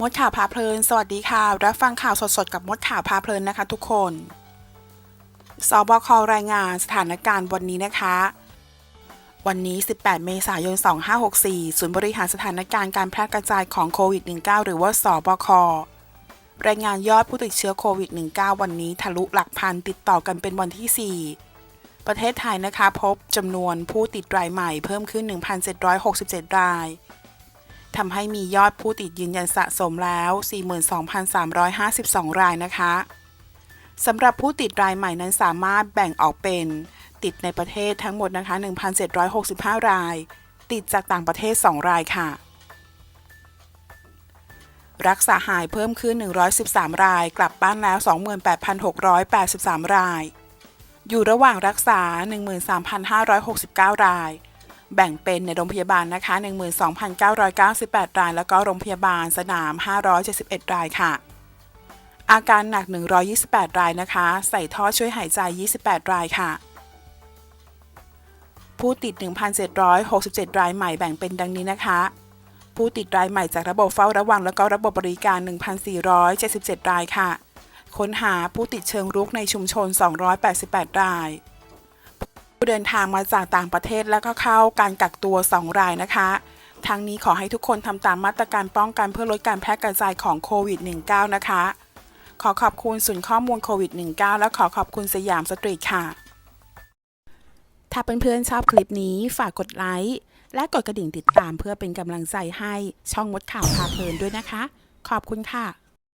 มดข่าวพาเพลิน สวัสดีค่ะ รับฟังข่าวสดๆ กับมดข่าวพาเพลินนะคะทุกคน สบครายงานสถานการณ์วันนี้นะคะ วันนี้ 18 เมษายน 2564 ศูนย์บริหารสถานการณ์การแพร่กระจายของโควิด -19 หรือว่าสบค รายงานยอดผู้ติดเชื้อโควิด -19 วันนี้ทะลุหลักพันติดต่อกันเป็นวันที่ 4 ประเทศไทยนะคะ พบจำนวนผู้ติดรายใหม่เพิ่มขึ้น 1,767 ราย ทำให้มียอดผู้ติดยืนยันสะสมแล้ว 42,352 รายนะคะสำหรับผู้ติดรายใหม่นั้นสามารถแบ่งออกเป็น ติดในประเทศทั้งหมดนะคะ 1,765 ราย ติดจากต่างประเทศ 2 รายค่ะ รักษาหายเพิ่มขึ้น 113 ราย กลับบ้านแล้ว 28,683 ราย อยู่ระหว่างรักษา 13,569 ราย แบ่งเป็นในโรงพยาบาลนะคะ 12,998 ราย แล้วก็โรงพยาบาลสนาม 571 รายค่ะ อาการหนัก 128 รายนะคะ ใส่ท่อช่วยหายใจ 28 รายค่ะ ผู้ติด 1,767 รายใหม่แบ่งเป็นดังนี้นะคะ ผู้ติดรายใหม่จากระบบเฝ้าระวัง แล้วก็ระบบบริการ 1,477 รายค่ะ ค้นหาผู้ติดเชิงรุกในชุมชน 288 ราย เดินทางมาจากต่างประเทศแล้วก็เข้าการกักตัว 2 รายนะคะทั้งนี้ขอให้ทุกคนทำตามมาตรการป้องกันเพื่อลดการแพร่กระจายของโควิด -19 นะคะ ขอขอบคุณศูนย์ข้อมูลโควิด -19 และขอขอบคุณสยามสตรีทค่ะ ถ้าเพื่อนๆชอบคลิปนี้ฝากกดไลค์และกดกระดิ่งติดตามเพื่อเป็นกำลังใจให้ช่องมดข่าวพาเพลินด้วยนะคะ ขอบคุณค่ะ